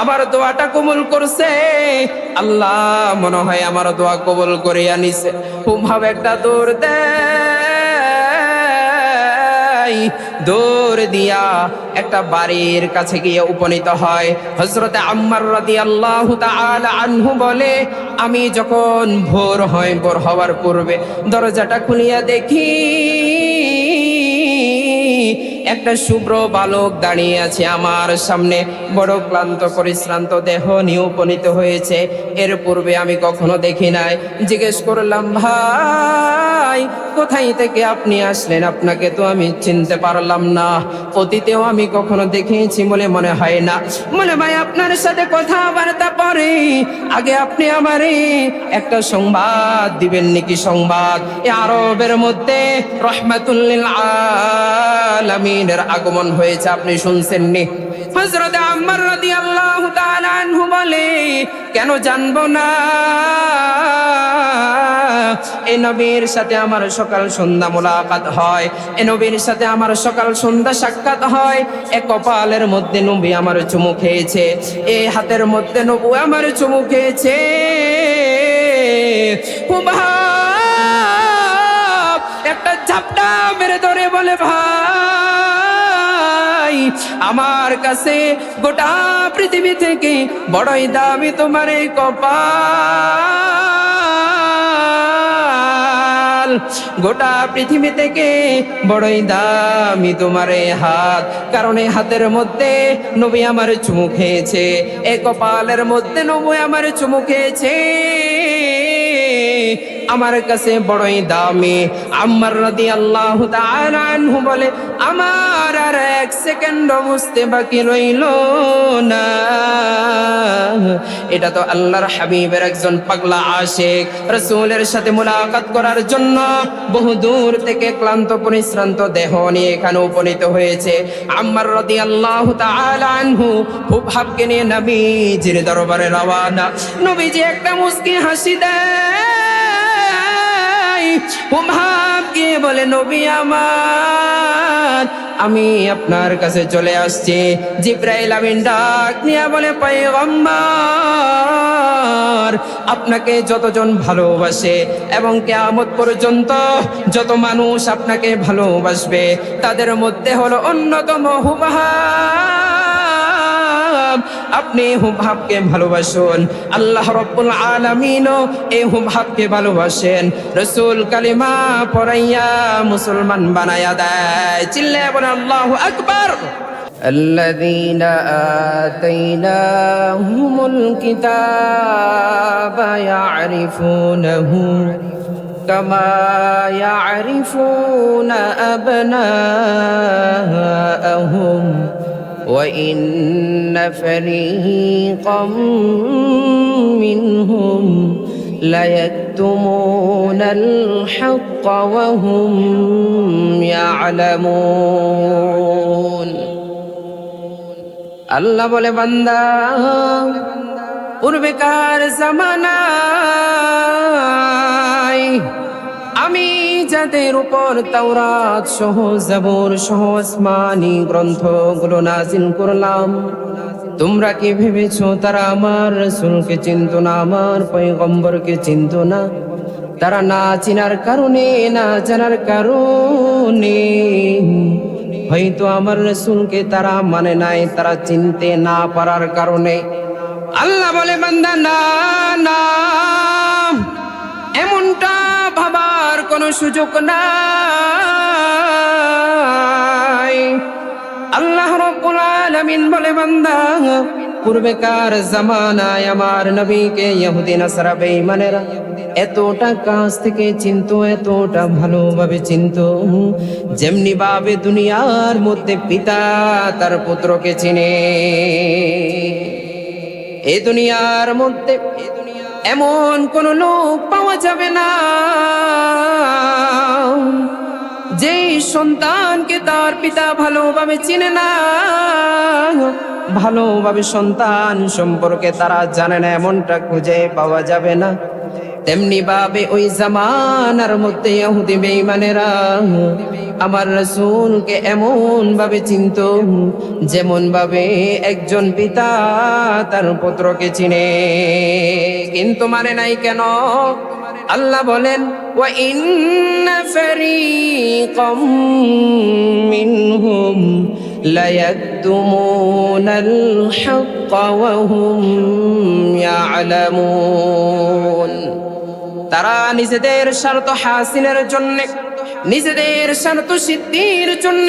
আমার দোয়াটা কবুল করছে। আল্লাহ মনে হয় আমার দোয়া কবুল করে আনিছে ভাবে একটা দৌড় দেয়। দৌড় দিয়া একটা বাড়ির কাছে গিয়ে উপনীত হয়। হজরতে আম্মার রাদি আল্লাহ আনহু বলে, আমি যখন ভোর হয়, ভোর হওয়ার পূর্বে দরজাটা খুলিয়া দেখি একটা শুভ্র বালক দাঁড়িয়ে আছে আমার সামনে। বড় ক্লান্ত, পরিশ্রান্ত দেহ নিয়ে উপনীত হয়েছে। এর পূর্বে আমি কখনো দেখি নাই। জিজ্ঞেস করলাম, ভাই কোথায় থেকে আপনি আসলেন? আপনাকে তো আমি চিনতে পারলাম না। অতীতেও আমি কখনো দেখিয়েছি বলে মনে হয় না। মনে ভাই আপনার সাথে কথাবার্তা পরে আগে আপনি আমারে একটা সংবাদ দিবেন নাকি সংবাদ? আরবের মধ্যে রহমাতুল্লিল আলামিনের আগমন হয়েছে, আপনি শুনছেন নি হযরত আম্মার রাদিয়াল্লাহু তাআলা আনহু বলে, কেন জানব না? এ নবীর সাথে আমার সকাল সন্ধ্যা মোলাকাত হয়, এ নবীর সাথে আমার সকাল সন্ধ্যা সাক্ষাৎ হয়। এ কপালের মধ্যে নবী আমার চুমু খেয়েছে, এ হাতের মধ্যে নবু আমার চুমু খেয়েছে। একটা ঝাপটা মেরে ধরে বলে, ভাই আমার কাছে গোটা পৃথিবী থেকে বড়ই দামি তোমার এই কপাল। গোটা পৃথিবী থেকে বড়ই দামি তোমার এই হাত। কারণ এই হাতের মধ্যে নবী আমার চুমু খেয়েছে। এ কপালের মধ্যে নবী আমার চুমু খেয়েছে। আমার কাছে বড়ই দামি। আমার রাদি আল্লাহ বলে আমার আর এক সেকেন্ড বুঝতে বাকি রইল না। এটা তো আল্লাহর হাবিবের একজন পাগলা আশেক, রসুলের সাথে মুলাকাত করার জন্য বহু দূর থেকে ক্লান্ত পরিশ্রান্ত দেহ নিয়ে এখানে উপনীত হয়েছে। আম্মার রাদি আল্লাহ আনহু খুব ভাবকে নিয়ে নবীজির দরবারে রওয়ানা। নবীজি একটা মুস্কি হাসি দেয়। হুমহাম কে বলে, নবী আমার আমি আপনার কাছে চলে আসছি। জিব্রাইল আমিন ডাক নিয়া বলে, পয়গম্বর, আপনাকে যতজন ভালোবাসে এবং কেয়ামত পর্যন্ত যত মানুষ আপনাকে ভালোবাসবে, তাদের মধ্যে হলো অন্যতম হুবহাব আপনি হুবহাবকে ভালোবাসুন আল্লাহ রব্বুল আলামিনও এই হুবহাবকে ভালোবাসেন রসুল কালিমা পড়াইয়া মুসলমান বানায়া দেয় চিল্লে বলে আল্লাহু আকবার الذين آتيناهم الكتاب يعرفونه كما يعرفون أبناءهم وإن فريقا منهم ليكتمون الحق وهم يعلمون আল্লাহ বলে বান্দা পূর্বেকার জামানায় যাদের উপর তাওরাত সহ জাবর সহ আসমানি গ্রন্থগুলো নাজিল করলাম, তোমরা কি ভেবেছ তারা আমার রসুলকে চিনত না, আমার পয়গম্বরকে চিনত না? তারা না চিনার কারণে, না জানার কারণে। হয়তো আমার রসুলকে তারা মানে নাই, তারা চিনতে না পারার কারণে। আল্লাহ বলে, বান্দা, না না। কোনো সুযোগ নাই। আল্লাহ রব্বুল আলামিন বলে, বান্দা, পূর্বেকার জামানায় আমার নবীকে ইহুদি, নাসারা, বেঈমানেরা এতটা কাছ থেকে চিন্ত, এতটা ভালোভাবে চিন্ত, যেমনি ভাবে দুনিয়ার মধ্যে পিতা তার পুত্রকে চিনে। এ দুনিয়ার মধ্যে এমন কোন লোক পাওয়া যাবে না। যেই সন্তানকে তার পিতা ভালোভাবে চিনে না, ভালোভাবে সন্তান সম্পর্কে তারা জানে না, এমনটা খুঁজে পাওয়া যাবে না। তেমনি ভাবে ওই জামানার মধ্যে ইহুদি বেঈমানেরা আমার রসুলকে এমন ভাবে চিনত যেমন ভাবে একজন পিতা তার পুত্রকে চিনে। কিন্তু মানে নাই কেন? আল্লাহ বলেন হুম ইয়ালামুন। তারা নিজেদের স্বার্থ হাসিনের জন্য নিজেদের স্বার্থ সিদ্ধির জন্য।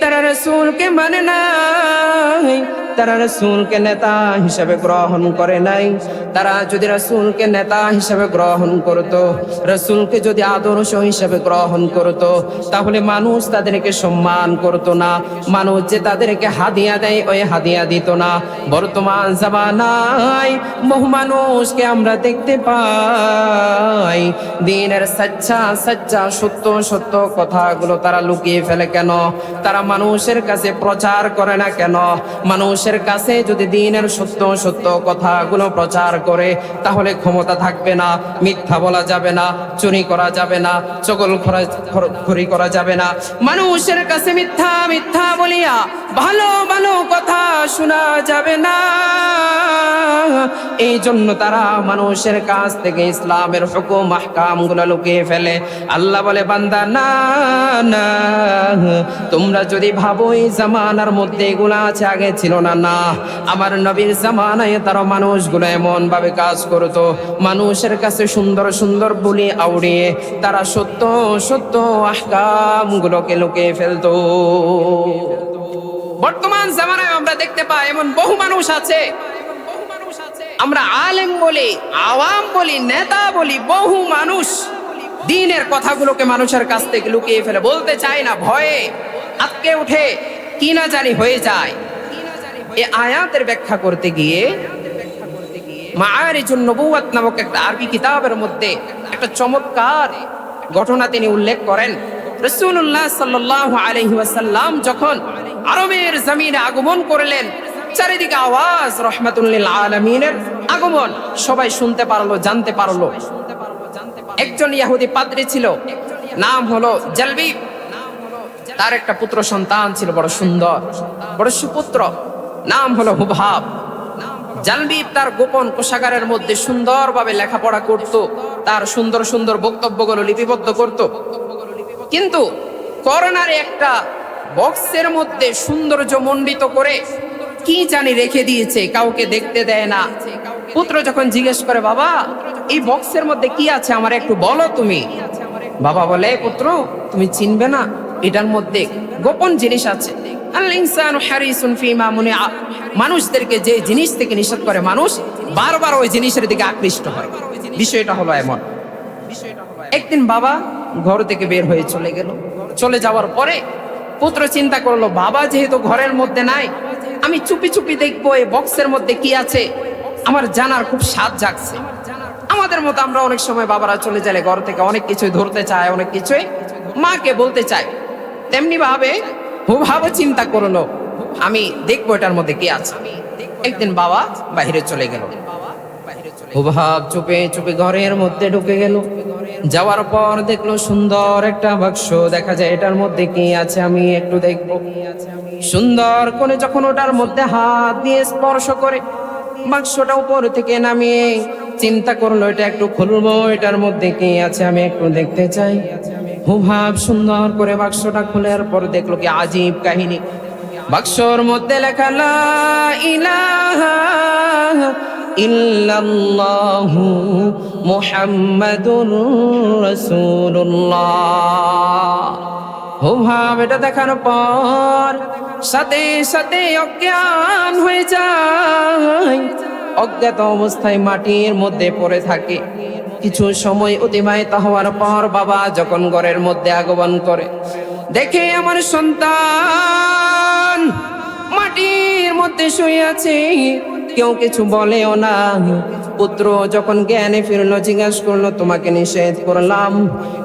তারা রসুলকে মানে নাই। তারা রসুলকে নেতা হিসাবে গ্রহণ করে নাই। তারা যদি রসুলকে নেতা হিসাবে গ্রহণ করত, রসুলকে যদি আদর্শ হিসাবে গ্রহণ করত, তাহলে মানুষ তাদেরকে সম্মান করত না। মানুষ যে তাদেরকে হাদিয়া দেয়, ওই হাদিয়া দিত না। বর্তমান জামানায় বহু মানুষকে আমরা দেখতে পাই। দিনের সচ্চা সচ্চা, সত্য সত্য কথাগুলো তারা লুকিয়ে ফেলে কেন? তারা মানুষের কাছে প্রচার করে না কেন? মানুষের কাছে যদি দিনের সত্য সত্য কথাগুলো প্রচার করে, তাহলে ক্ষমতা থাকবে না, মিথ্যা বলা যাবে না, চুরি করা যাবে না, চগল খরি করা যাবে না। মানুষের কাছে মিথ্যা মিথ্যা বলিয়া ভালো ভালো কথা শোনা যাবে না। এই জন্য তারা মানুষের কাছ থেকে ইসলামের হুকুম আহকামগুলো লুকিয়ে ফেলে। আল্লাহ বলে, বান্দা, না না। তোমরা যদি ভাবো এই জামানার মধ্যে এগুলা আছে, আগে ছিল না না। আমার নবীর জামানায় তারা মানুষগুলো এমন ভাবে কাজ করতো। মানুষের কাছে সুন্দর সুন্দর বলি আউড়িয়ে তারা সত্য সত্য আহকাম গুলোকে লুকিয়ে ফেলতো। বর্তমান জামানায় আমরা দেখতে পাই এমন বহু মানুষ আছে। আমরা আলেম বলি, আওয়াম বলি, নেতা বলি, বহু মানুষ দিনের কথাগুলোকে মানুষের কাছ থেকে লুকিয়ে ফেলে, বলতে চায় না, ভয়ে আটকে উঠে কি না জানি হয়ে যায়। এ আয়াতের ব্যাখ্যা করতে গিয়ে মায়ারিজুন নবুয়াত নামক একটা আরবি কিতাবের মধ্যে একটা চমৎকার ঘটনা তিনি উল্লেখ করেন। রসুল্লাহ সাল্লাহ আলহি ওয়াসাল্লাম যখন আরবের জমিনে আগমন করলেন, চারিদিকে আওয়াজ রহমাতুল্লিল আলমিনের আগমন। সবাই শুনতে পারল, জানতে পারল। একজন ইয়াহুদি পাদ্রী ছিল, নাম হলো জলবি। তার একটা পুত্র সন্তান ছিল, বড় সুন্দর, বড় সুপুত্র, নাম হলো হুভাব জালবিব তার গোপন কোষাগারের মধ্যে সুন্দরভাবে লেখাপড়া করত, তার সুন্দর সুন্দর বক্তব্যগুলো লিপিবদ্ধ করত। কিন্তু করোনার একটা বক্সের মধ্যে সৌন্দর্য মণ্ডিত করে কি জানি রেখে দিয়েছে, কাউকে দেখতে দেয় না। পুত্র যখন জিজ্ঞেস করে, বাবা, এই বক্সের মধ্যে কি আছে? আমার একটু বলো তুমি। বাবা বলে, পুত্র, তুমি চিনবে না, এটার মধ্যে গোপন জিনিস আছে। মানুষদেরকে যে জিনিস থেকে নিষেধ করে, মানুষ বারবার ওই জিনিসের দিকে আকৃষ্ট হয়। বিষয়টা হলো এমন। একদিন বাবা ঘর থেকে বের হয়ে চলে গেল। চলে যাওয়ার পরে পুত্র চিন্তা করল, বাবা যেহেতু ঘরের মধ্যে নাই, আমি চুপি চুপি দেখব এই বক্সের মধ্যে কি আছে। আমার জানার খুব স্বাদ জাগছে। আমাদের মতো আমরা অনেক সময় বাবারা চলে গেলে ঘর থেকে অনেক কিছুই ধরতে চায়, অনেক কিছুই মাকে বলতে চায়। তেমনি ভাবে ভাবে চিন্তা করল, আমি দেখব এটার মধ্যে কি আছে। একদিন বাবা বাইরে চলে গেল। হুভাব চুপে চুপে ঘরের মধ্যে ঢুকে গেল। যাওয়ার পর দেখল সুন্দর একটা বাক্স। দেখা যায় এটার মধ্যে কি আছে আমি একটু দেখব। সুন্দর করে যখন ওটার মধ্যে হাত দিয়ে স্পর্শ করে বাক্সটা উপর থেকে নামিয়ে চিন্তা করল, এটা একটু খুলবো? এটার মধ্যে কি আছে? আমি একটু দেখতে চাই। হুভাব সুন্দর করে বাক্সটা খোলার পর দেখল কি আজীব কাহিনী। বাক্সর মধ্যে লেখা, লা ইলাহা ইল্লাল্লাহু মুহাম্মাদুর রাসূলুল্লাহ। হুভাব এটা দেখার পর সাথে সাথে অজ্ঞান হয়ে যায়। অজ্ঞাত অবস্থায় মাটির মধ্যে পড়ে থাকে। কিছু সময় অতিবাহিত হওয়ার পর বাবা যখন ঘরের মধ্যে আগমন করে, দেখে আমার সন্তান মাটির মধ্যে শুয়ে আছে। কেউ কিছু বলেও না। পুত্র যখন জ্ঞানে ফিরলো, জিজ্ঞাসা করল, তোমাকে নিষেধ করলাম।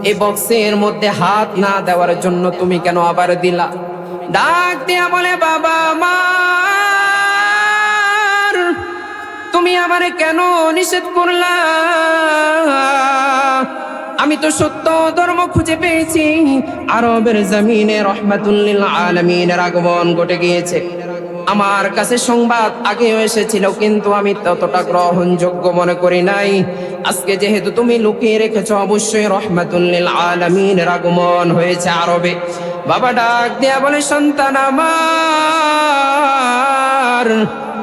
এই বক্সের মধ্যে হাত না দেওয়ার জন্য তুমি কেন আবার দিলা? ডাক দিয়া বলে, বাবা মা তুমি আমারে কেন নিষেধ করলা? আমি তো সত্য ধর্ম খুঁজে পেয়েছি। আরবের জমিনে রহমাতুল্লিল আলমিনের আগমন ঘটে গিয়েছে। আমার কাছে সংবাদ আগেও এসেছিল, কিন্তু আমি ততটা গ্রহণযোগ্য মনে করি নাই। আজকে যেহেতু তুমি লুকিয়ে রেখেছ, অবশ্যই রহমাতুল্লিল আলমিনের আগমন হয়েছে আরবে। বাবা ডাক দেয়া বলে, সন্তান আমার,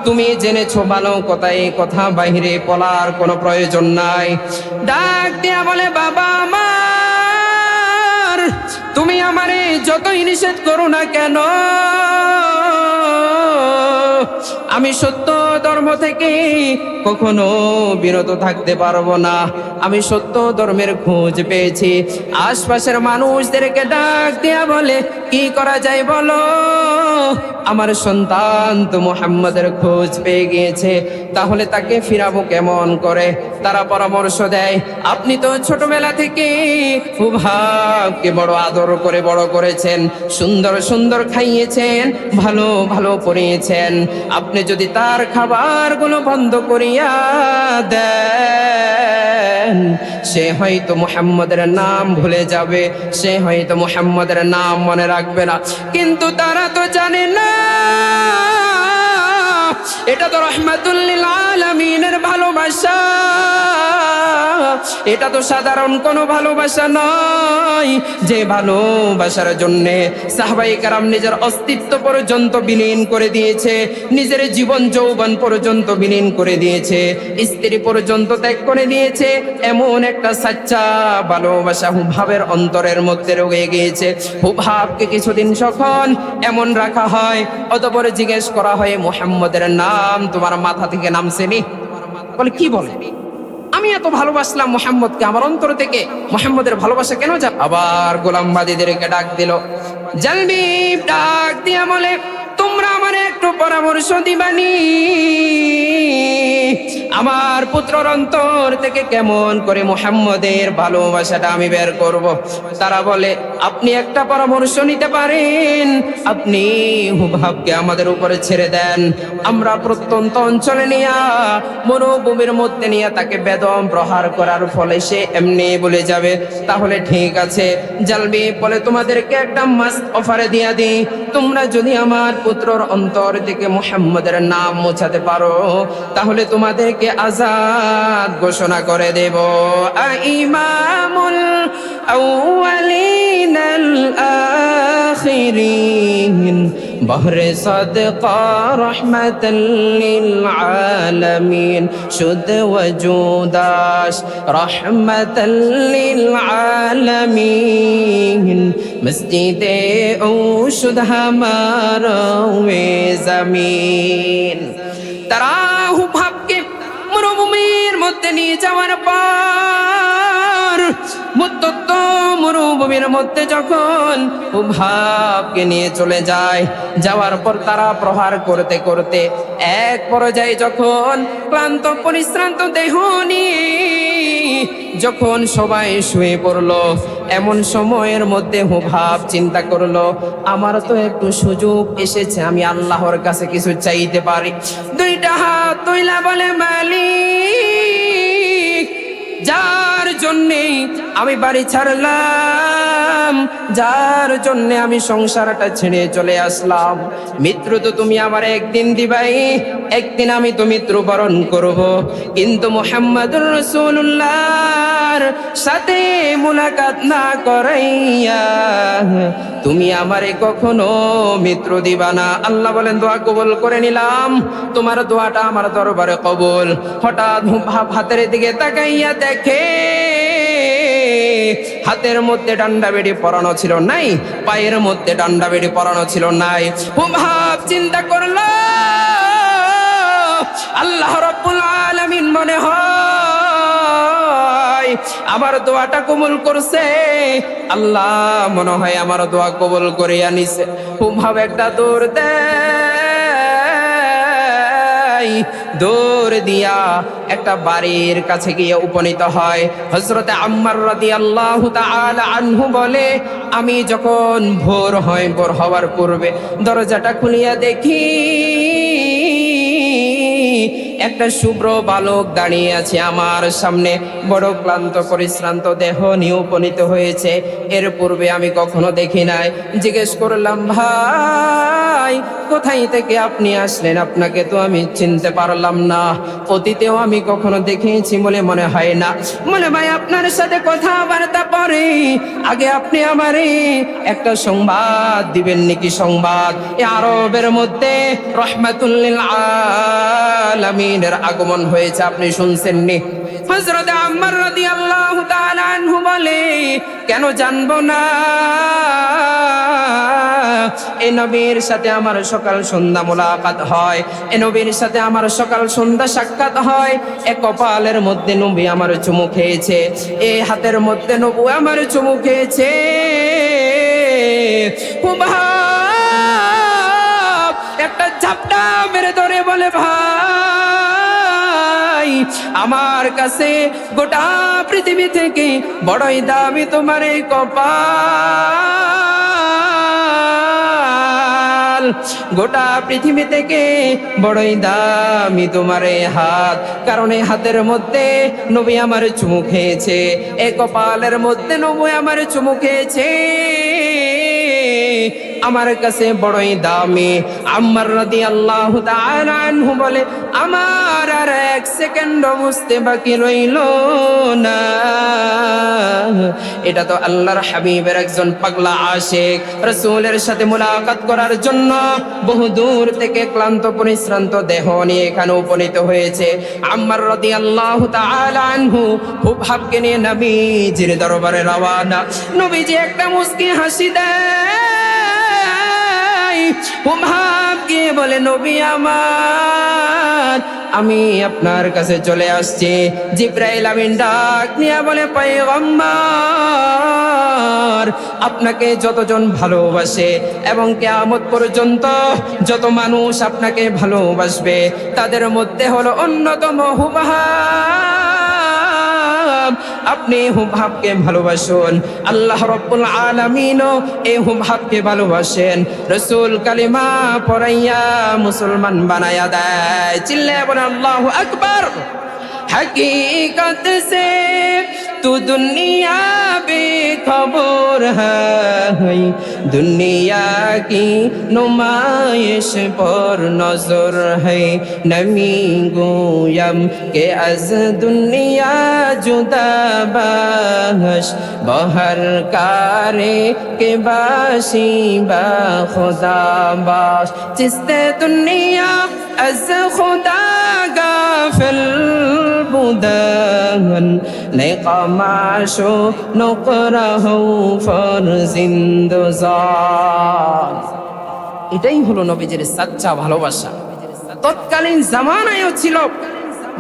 তুমি জেনেছো ভালো কথা, এই কথা বাহিরে বলার কোনো প্রয়োজন নাই। ডাক দেয়া বলে, বাবা আমার, তুমি আমারে যতই নিষেধ করো না কেন Oh. আমি সত্য ধর্ম থেকে কখনো বিরত থাকতে পারব না। আমি সত্য ধর্মের খোঁজ পেয়েছি। আশপাশের মানুষদেরকে ডাক দেয়া বলে, কি করা যায় বলো? আমার সন্তান তো মোহাম্মদের খোঁজ পেয়ে গিয়েছে। তাহলে তাকে ফিরাবো কেমন করে? তারা পরামর্শ দেয়, আপনি তো ছোটবেলা থেকে উভাবকে বড় আদর করে বড় করেছেন, সুন্দর সুন্দর খাইয়েছেন, ভালো ভালো পরিয়েছেন। আপনি যদি তার খাবারগুলো বন্ধ করিয়া দেন, সে হয়তো মোহাম্মদের নাম ভুলে যাবে, সে হয়তো মোহাম্মদের নাম মনে রাখবে না। কিন্তু তারা তো জানে না, এটা তো রহমাতুল্লিল আলামিনের ভালোবাসা। এটা তো সাধারণ কোনো ভালোবাসা নয়। যে ভালোবাসার জন্য সাহবাই কারাম নিজের অস্তিত্ব পর্যন্ত বিলীন করে দিয়েছে, নিজের জীবন যৌবন পর্যন্ত বিলীন করে দিয়েছে, স্ত্রী পর্যন্ত ত্যাগ করে দিয়েছে, এমন একটা সাচ্চা ভালোবাসা হুভাবের অন্তরের মধ্যে রয়ে গিয়েছে। হুভাবকে কিছুদিন যখন এমন রাখা হয়, অতপর জিজ্ঞেস করা হয়, মোহাম্মদের নাম তোমার মাথা থেকে নামছেনি বলে, কি বলে? আমি এত ভালোবাসলাম মোহাম্মদকে, আমার অন্তর থেকে মোহাম্মদের ভালোবাসা কেন যা আবার গোলামবাদীদেরকে ডাক দিল জালবি ডাক দিয়া বলে, তোমরা আমার একটু পরামর্শ দিবানি। আমার পুত্রর অন্তর থেকে কেমন করে মোহাম্মদের ভালোবাসাটা আমি বের করব? তারা বলে, আপনি একটা পরামর্শ নিতে পারেন। আপনি হুভাবকে আমাদের উপরে ছেড়ে দেন। আমরা প্রত্যন্ত অঞ্চলে নিয়া, মরুভূমির মধ্যে নিয়ে তাকে বেদম প্রহার করার ফলে সে এমনি বলে যাবে। তাহলে ঠিক আছে জালবি বলে, তোমাদেরকে একটা মাস্ট অফারে দিয়া দিই। তোমরা যদি আমার পুত্রর অন্তর থেকে মুহাম্মদের নাম মোছাতে পারো, তাহলে তোমাদেরকে আজাদ ঘোষণা করে দেব। বহরে সদকা শুদ্ধ ওজুদাস রহমতুল আলমিন। মসজিদে ও শুধ আমার জমিন তারা মধ্যে নিয়ে যাওয়ার পর মুত্তত্ব মরুভূমির মধ্যে যখন ভাবকে নিয়ে চলে যায়, যাওয়ার পর তারা প্রহার করতে করতে এক পর্যায়ে যখন ক্লান্ত, পরিশ্রান্ত দেহ নিয়ে যখন সবাই শুয়ে পড়ল, এমন সময়ের মধ্যে হুভাব চিন্তা করল, আমার তো একটু সুযোগ এসেছে, আমি আল্লাহর কাছে কিছু চাইতে পারি। দুইটা হাত তুইলা বলে মালিক যার জন্যে আমি বাড়ি ছাড়লাম। যার জন্যে আমি সংসারটা ছেড়ে চলে আসলাম। মিত্র তো তুমি আমার একদিন দিবাই, একদিন আমি তো মৃত্যুবরণ করব। কিন্তু মোহাম্মদুর রসুল্লাহর সাথে মুলাকাত না করাইয়া তুমি আমারে কখনো মিত্র দিবা না। আল্লাহ বলেন, দোয়া কবুল করে নিলাম। তোমার দোয়াটা আমার দরবারে কবুল। হঠাৎ ভাব হাতের দিকে তাকাইয়া দেখে হাতের মধ্যে ডান্ডা বেড়ি পরানো ছিল নাই, পায়ের মধ্যে ডান্ডা বেড়ি পরানো ছিল নাই। ভাব চিন্তা করল। আল্লাহ রব্বুল আলামিন মনে হয়, আমার দোয়াটা কবুল করছে। আল্লাহ মনে হয় আমার দোয়া কবুল করে আনিছে খুব ভাবে একটা দৌড় দেয় দৌড় দিয়া একটা বাড়ির কাছে গিয়ে উপনীত হয়। হজরতে আম্মার রাদি আল্লাহ আনহু বলে, আমি যখন ভোর হয় ভোর হওয়ার পূর্বে দরজাটা খুলিয়া দেখি, একটা শুভ্র বালক দাঁড়িয়ে আছে আমার সামনে। বড় ক্লান্ত, পরিশ্রান্ত দেহ নিয়ে উপনীত হয়েছে। এর পূর্বে আমি কখনো দেখি নাই। জিজ্ঞেস করলাম, ভাই কোথায় থেকে আপনি আসলেন? আপনাকে তো আমি চিনতে পারলাম না। অতীতেও আমি কখনো দেখিয়েছি বলে মনে হয় না। মনে ভাই আপনার সাথে কথাবার্তা পরে আগে আপনি আমারে একটা সংবাদ দিবেন নাকি সংবাদ? এ আরবের মধ্যে রহমাতুল্লিল আলামিনের আগমন হয়েছে, আপনি শুনছেন শুনছেননি? হযরত আম্মার রাদিয়াল্লাহু তাআলা আনহু বলে, কেন জানব না? এ নবীর সাথে আমার সকাল সন্ধ্যা মোলাকাত হয়। এ নবীর সাথে আমার সকাল সন্ধ্যা সাক্ষাৎ হয়। এ কপালের মধ্যে নবী আমার চুমু খেয়েছে। এ হাতের মধ্যে নবু আমার চুমু খেয়েছে। একটা ঝাপটা মেরে ধরে বলে, ভাই আমার কাছে গোটা পৃথিবী থেকে বড়ই দামি তোমার এই কপাল। গোটা পৃথিবী থেকে বড়ই দামি তোমার এই হাত। কারণ এই হাতের মধ্যে নবী আমার চুমু খেয়েছে। এ কপালের মধ্যে নবী আমার চুমু খেয়েছে। আমার কাছে বড়ই দামি। আম্মার রাদি আল্লাহ আনহু বলে, আমার আর এক সেকেন্ড বুঝতে বাকি রইল না। এটা তো আল্লাহর হাবিবের একজন পাগলা আশেক। রসুলের সাথে মুলাকাত করার জন্য বহু দূর থেকে ক্লান্ত, পরিশ্রান্ত দেহ নিয়ে এখানে উপনীত হয়েছে। আম্মার রাদি আল্লাহ আনহু খুব ভাবকে নিয়ে নবীজির দরবারে রওয়ানা। নবীজি একটা মুস্কি হাসি দেয় হুমহাবকে বলে, নবী আমার, আমি আপনার কাছে চলে আসছি। জিব্রাইল আমিন ডাক নিয়ে বলে, পয়গম্বর, আপনাকে যতজন ভালোবাসে এবং কেয়ামত পর্যন্ত যত মানুষ আপনাকে ভালোবাসবে, তাদের মধ্যে হলো অন্যতম হুবহাব আপনি হুবহাবকে ভালোবাসুন। আল্লাহ রব্বুল আলমিনও এই হুবহাবকে ভালোবাসেন। রসুল কালিমা পড়াইয়া মুসলমান বানায়া দেয়। চিল্লে বলে আল্লাহু আকবার। তো দুনিয়া বে খবর হাই দুনিয়া কি নুমাইশ পর নজর হে নমি গোয়াম কে আজ দুনিয়া জুদা বাহস বহর কারে কে বাসি বা খুদা বাস চিস্তে দুনিয়া از خدا في البدان لقى معشو نقره فرزند زان এটাই হলো নবীজির সাচ্চা ভালোবাসা। তৎকালীন জামানায়ও ছিল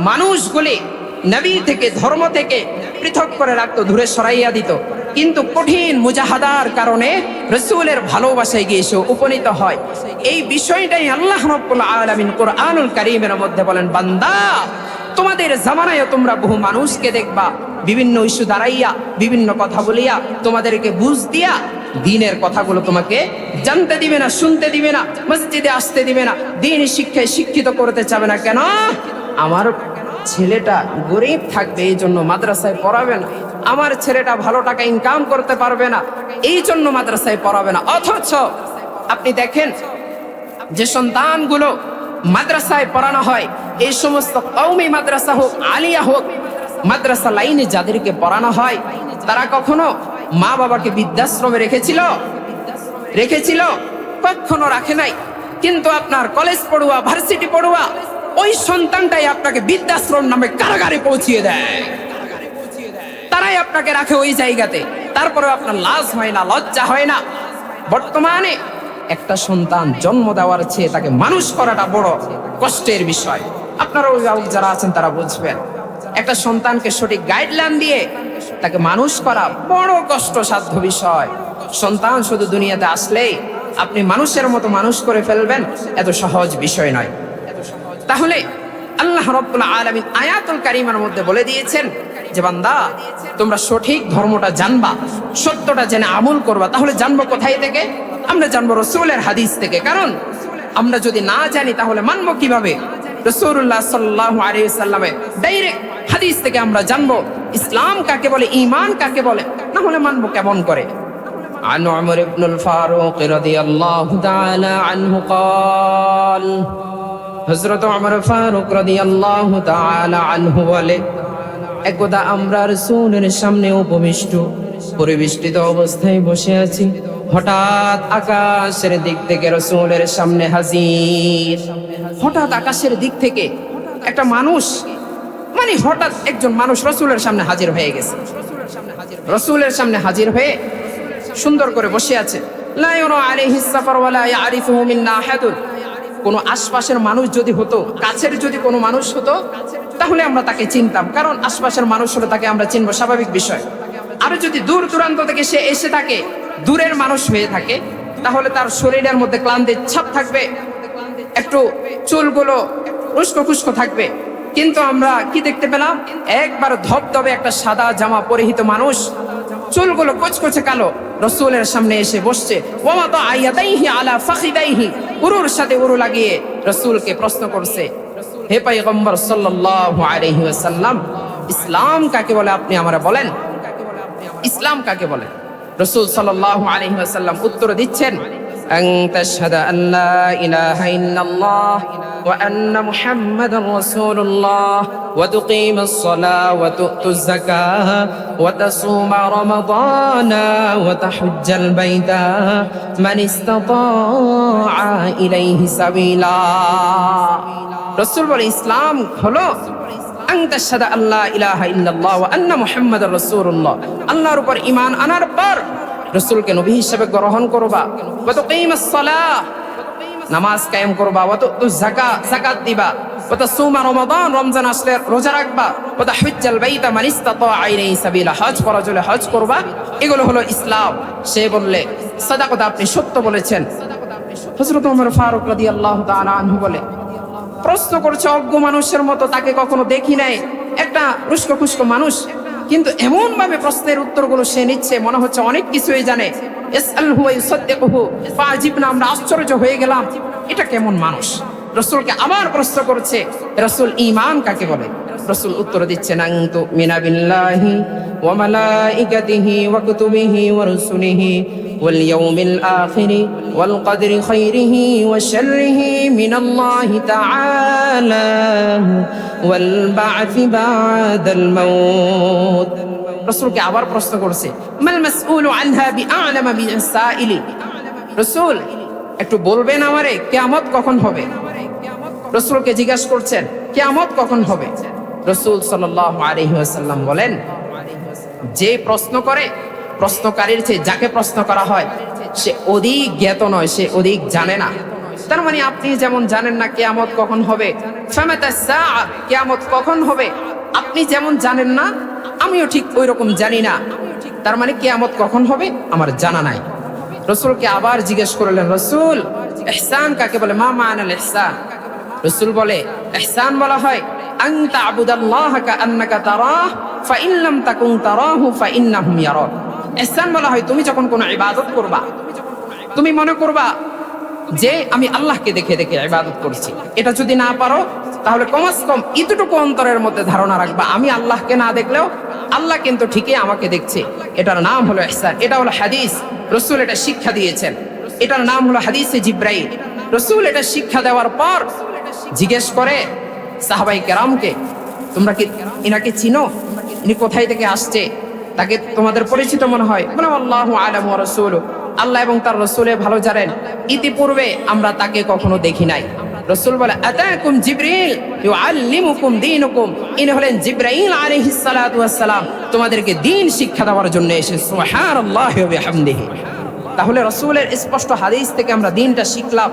মানুষগুলি নবী থেকে, ধর্ম থেকে পৃথক করে রাখতো, দূরে সরাইয়া দিত। কিন্তু কঠিন মুজাহাদার কারণে রসুলের ভালোবাসায় গিয়ে উপনীত হয়। এই বিষয়টাই আল্লাহ রব্বুল আলামিন কোরআনুল কারীমের মধ্যে বলেন, বান্দা, তোমাদের জামানায় তোমরা বহু মানুষকে দেখবা, বিভিন্ন ইস্যু দাঁড়াইয়া, বিভিন্ন কথা বলিয়া, তোমাদেরকে বুঝ দিয়া, দিনের কথাগুলো তোমাকে জানতে দিবে না, শুনতে দিবে না, মসজিদে আসতে দিবে না, দিন শিক্ষায় শিক্ষিত করতে চাবে না। কেন? আমার ছেলেটা গরিব থাকবে এই জন্য মাদ্রাসায় পড়াবে না। আমার ছেলেটা ভালো টাকা ইনকাম করতে পারবে না এই জন্য মাদ্রাসায় পড়াবে না। অথচ আপনি দেখেন, যে সন্তানগুলো মাদ্রাসায় পড়ানো হয়, এই সমস্ত কৌমি মাদ্রাসা হোক, আলিয়া হোক, মাদ্রাসা লাইনে যাদেরকে পড়ানো হয়, তারা কখনো মা বাবাকে বৃদ্ধাশ্রমে রেখেছিল? রেখেছিল? কখনো রাখে নাই। কিন্তু আপনার কলেজ পড়ুয়া ভার্সিটি পড়ুয়া ওই সন্তানটাই আপনাকে বৃদ্ধাশ্রম নামে কারাগারে পৌঁছিয়ে দেয়। তারাই আপনাকে রাখে ওই জায়গাতে। তারপরে আপনার লাজ হয় না, লজ্জা হয় না। বর্তমানে একটা সন্তান জন্ম দেওয়ার চেয়ে তাকে মানুষ করাটা বড় কষ্টের বিষয়। আপনারা অভিভাবক যারা আছেন, তারা বুঝবেন। একটা সন্তানকে সঠিক গাইডলাইন দিয়ে তাকে মানুষ করা বড় কষ্ট কষ্টসাধ্য বিষয়। সন্তান শুধু দুনিয়াতে আসলেই আপনি মানুষের মতো মানুষ করে ফেলবেন, এত সহজ বিষয় নয়। তাহলে আল্লাহ রব্বুল আলামিন আয়াতুল কারিমার মধ্যে বলে দিয়েছেন যে বান্দা তোমরা সঠিক ধর্মটা জানবা সত্যটা জেনে আমল করবা তাহলে জানবো কোথায় থেকে আমরা জানবো রসুলের হাদিস থেকে কারণ আমরা যদি না জানি তাহলে মানবো কিভাবে রসুল্লাহ সাল্লাহ আলিয়াল্লামের ডাইরেক্ট হাদিস থেকে আমরা জানবো ইসলাম কাকে বলে ইমান কাকে বলে না হলে মানবো কেমন করে عن عمر بن الفاروق رضي الله تعالى عنه قال হজরত আমার ফারুক রাদি আল্লাহ আনহু বলে, একদা আমরা রসুলের সামনে উপবিষ্ট, পরিবেষ্টিত অবস্থায় বসে আছি। হঠাৎ আকাশের দিক থেকে রসুলের সামনে হাজির। হঠাৎ আকাশের দিক থেকে একটা মানুষ মানে হঠাৎ একজন মানুষ রসুলের সামনে হাজির হয়ে গেছে। রসুলের সামনে হাজির হয়ে সুন্দর করে বসে আছে। লায়ন আলিহিস সাফার ওয়ালা ইয়ারিফুহু মিন্না আহাদুন। কোনো আশপাশের মানুষ যদি হতো, কাছের যদি কোনো মানুষ হতো, তাহলে আমরা তাকে চিনতাম। কারণ আশপাশের মানুষ হলে তাকে আমরা চিনবো, স্বাভাবিক বিষয়। আর যদি দূর দূরান্ত থেকে সে এসে থাকে, দূরের মানুষ হয়ে থাকে, তাহলে তার শরীরের মধ্যে ক্লান্তির ছাপ থাকবে, একটু চুলগুলো উস্কো খুস্কো থাকবে। কিন্তু আমরা কি দেখতে পেলাম? একবার ধবধবে একটা সাদা জামা পরিহিত মানুষ চুলগুলো কচকচে কালো। রসুলের সামনে এসে বসছে ওমা তো আইয়াদাইহি আলা ফাখিদাইহি। উরুর সাথে উরু লাগিয়ে রসুলকে প্রশ্ন করছে, হে পাইগম্বর সাল্লাল্লাহু আলাইহি ওয়াসাল্লাম, ইসলাম কাকে বলে আপনি আমরা বলেন? ইসলাম কাকে বলে? রসুল সাল্লাল্লাহু আলাইহি ওয়াসাল্লাম উত্তর দিচ্ছেন أن تشهد أن لا إله إلا الله وأن محمد رسول الله وتقيم الصلاة وتؤتي الزكاة وتصوم رمضان وتحج البيت من استطاع إليه سبيلا রসুল বলে ইসলাম হলো আংতাশাদা আল্লাহ ইলাহা ইল্লাল্লাহ ওয়া আন্না মুহাম্মাদুর রাসূলুল্লাহ আল্লাহর উপর ঈমান আনার পর রসুলকে নবী হিসেবে গ্রহণ করবা। তুকিমাস সালাহ। নামাজ কায়েম করবা। তুতু যাকাত যাকাত দিবা। ওয়া তাসুমা রমাদান, রমজান আসলে রোজা রাখবা। ওয়া তাহজ্জাল বাইতা মান ইসতাতা ইলাইহি সাবিলা। হজ করা চলে হজ করবা। এগুলো হলো ইসলাম। সে বললে, সাদাকত আপনি সত্য বলেছেন। হযরত ওমর ফারুক রাদিয়াল্লাহু তাআলা আনহু বলে, প্রশ্ন করছে অজ্ঞ মানুষের মতো তাকে কখনো দেখি নাই? একটা রুস্কো খুস্কো মানুষ কিন্তু এমন ভাবে প্রশ্নের উত্তরগুলো সে নিচ্ছে, মনে হচ্ছে অনেক কিছুই জানে। আমরা আশ্চর্য হয়ে গেলাম। এটা কেমন মানুষ? রসুলকে আবার প্রশ্ন করছে, রসুল ইমান কাকে বলে? রসুল উত্তর দিচ্ছে না কিন্তু বিল্লাহি ওয়া মালাইকাতিহি ওয়া কুতুবিহি ওয়া রুসুলিহি واليوم الآخر والقدر خيره وشره من الله تعالى والبعث بعد الموت রসুলকে আবার প্রশ্ন করছে মাল মাসউলু আনহা বিআলামা মিন সাইলি রসুল একটু বলবেন আমারে কিয়ামত কখন হবে রসুলকে জিজ্ঞাসা করছেন কিয়ামত কখন হবে রসুল সাল্লাল্লাহু আলাইহি ওয়াসাল্লাম বলেন যে প্রশ্ন করে, প্রশ্নকারীর চেয়ে যাকে প্রশ্ন করা হয়, সে অধিক জ্ঞাত নয়, সে অধিক জানে না। তার মানে আপনি যেমন জানেন না কেয়ামত কখন হবে কেয়ামত কখন হবে, আপনি যেমন জানেন না, আমিও ঠিক ওই রকম জানি না। তার মানে কেয়ামত কখন হবে, আমার জানা নাই। রসুলকে আবার জিজ্ঞেস করলেন, রসুল, এহসান কাকে বলে? মা মানাল এহসান। রসুল বলে, এহসান বলা হয় আনতা আবুদাল্লাহ কান্নাকা তারাহ লাম তাকুন তারাহু ফাইন্নাহুম ইয়ারাক এহসান বলা হয়, তুমি যখন কোনো ইবাদত করবা, তুমি মনে করবা যে আমি আল্লাহকে দেখে দেখে ইবাদত করছি। এটা যদি না পারো, তাহলে কমাস কম এতটুকু অন্তরের মধ্যে ধারণা রাখবা, আমি আল্লাহকে না দেখলেও আল্লাহ কিন্তু ঠিকই আমাকে দেখছে। এটার নাম হলো এহসান, এটা হলো হাদিস। রসুল এটা শিক্ষা দিয়েছেন। এটার নাম হলো হাদিসে জিব্রাইল। রসুল এটা শিক্ষা দেওয়ার পর জিজ্ঞেস করে সাহাবাই কেরামকে, তোমরা কি ইনাকে চিনো? ইনি কোথায় থেকে আসছে? তাকে তোমাদের পরিচিত মনে হয়। বলে, আল্লাহ আলম রসুল। আল্লাহ এবং তার রসুলে ভালো জানেন। ইতিপূর্বে আমরা তাকে কখনো দেখি নাই। রসুল বলে, আতাকুম জিব্রিল ইউআল্লিমুকুম দীনুকুম। ইনি হলেন জিব্রাইল আলাইহিস সালাতু ওয়াস সালাম। তোমাদেরকে দ্বীন শিক্ষা দেওয়ার জন্য এসে, সুবহানাল্লাহি ওয়া বিহামদিহি। তাহলে রসুলের স্পষ্ট হাদিস থেকে আমরা দিনটা শিখলাম,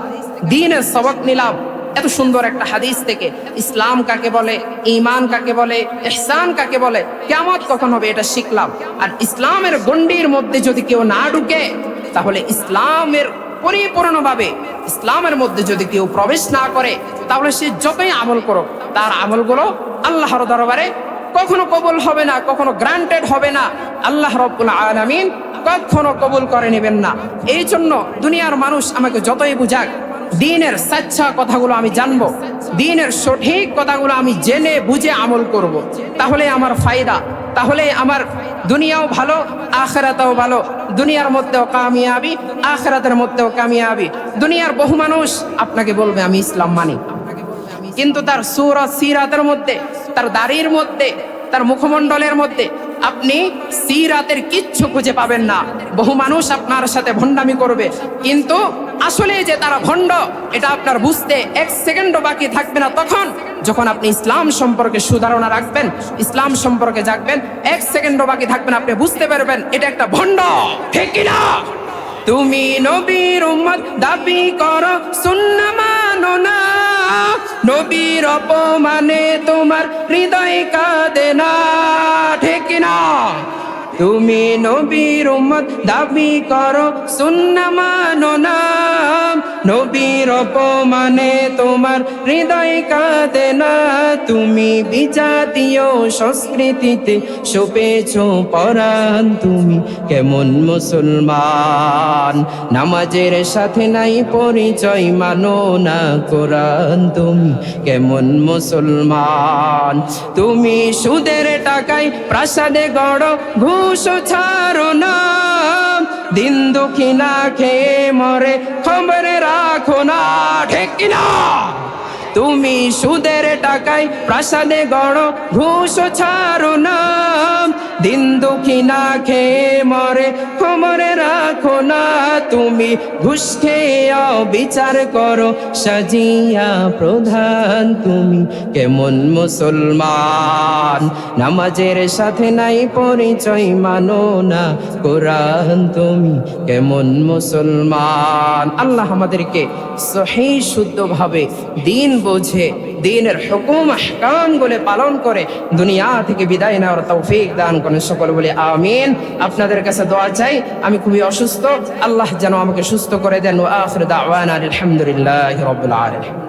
দিনের সবক নিলাম। এত সুন্দর একটা হাদিস থেকে ইসলাম কাকে বলে ইমান কাকে বলে, ইহসান কাকে বলে কেমন কখন হবে এটা শিখলাম। আর ইসলামের গণ্ডির মধ্যে যদি কেউ না ঢুকে, তাহলে ইসলামের পরিপূর্ণভাবে, ইসলামের মধ্যে যদি কেউ প্রবেশ না করে, তাহলে সে যতই আমল করো তার আমলগুলো আল্লাহর দরবারে কখনো কবুল হবে না, কখনো গ্রান্টেড হবে না। আল্লাহ রব্বুল আলামিন কখনো কবুল করে নেবেন না। এই জন্য দুনিয়ার মানুষ আমাকে যতই বুঝাক দিনের সাচ্চা কথাগুলো আমি জানব। দিনের সঠিক কথাগুলো আমি জেনে বুঝে আমল করব। তাহলে আমার ফায়দা। তাহলে আমার দুনিয়াও ভালো, আখেরাতাও ভালো। দুনিয়ার মধ্যেও কামিয়াবি, আখেরাতের মধ্যেও কামিয়াবি। দুনিয়ার বহু মানুষ আপনাকে বলবে, আমি ইসলাম মানি। কিন্তু তার সুরত সিরাতের মধ্যে, তার দাড়ির মধ্যে, তার মুখমণ্ডলের মধ্যে আপনি সিরাতের কিচ্ছু খুঁজে পাবেন না। বহু মানুষ আপনার সাথে ভণ্ডামি করবে। কিন্তু আসলে যে তারা ভণ্ড, এটা আপনার বুঝতে এক সেকেন্ডও বাকি থাকবে না। তখন যখন আপনি ইসলাম সম্পর্কে সুধারণা রাখবেন, ইসলাম সম্পর্কে জাগবেন, এক সেকেন্ডও বাকি থাকবেন আপনি বুঝতে পারবেন, এটা একটা ভণ্ড। ঠিক কিনা? তুমি নবীর উম্মত, দাবি করো, সুন্না মানো না। নবীর অপমানে তোমার হৃদয় কাঁদে না, ঠিক না তুমি নবীর উম্মত, দাবি করো সুন্না মানো না। নবীর অপমানে তোমার হৃদয় কাঁদে না। তুমি বিজাতীয় সংস্কৃতিতে শোপেছ পরাণ। তুমি কেমন মুসলমান? নামাজের সাথে নাই পরিচয়, মানো না কোরআন। তুমি কেমন মুসলমান? তুমি সুদের টাকায় প্রাসাদে গড় ঘুষ ছাড়ো না দিন দুঃখী না খেয়ে মরে, খবরে রাখো না, ঠিক না তুমি সুদের টাকায় প্রাসাদে গড়, ঘুষ ছাড়ো না। দিন দুঃখী না খেয়ে মরে খবরে রাখো না, তুমি ঘুষ খেয়ে বিচার করো, সাজিয়া প্রধান তুমি। কেমন মুসলমান, নামাজের সাথে নাই পরিচয়, মানো না কোরআন তুমি। কেমন মুসলমান, আল্লাহ আমাদেরকে সহি, শুদ্ধভাবে দিন বোঝে, দিনের হুকুম, আহকামগুলো পালন করে, দুনিয়া থেকে বিদায় নেওয়ার তৌফিক দান করেন সকল বলে আমিন। আপনাদের কাছে দোয়া চাই আমি খুবই অসুস্থ। আল্লাহ যেন আমাকে সুস্থ করে দেন। ও আখির দাওয়ানা আলহামদুলিল্লাহ রাব্বুল আলামিন।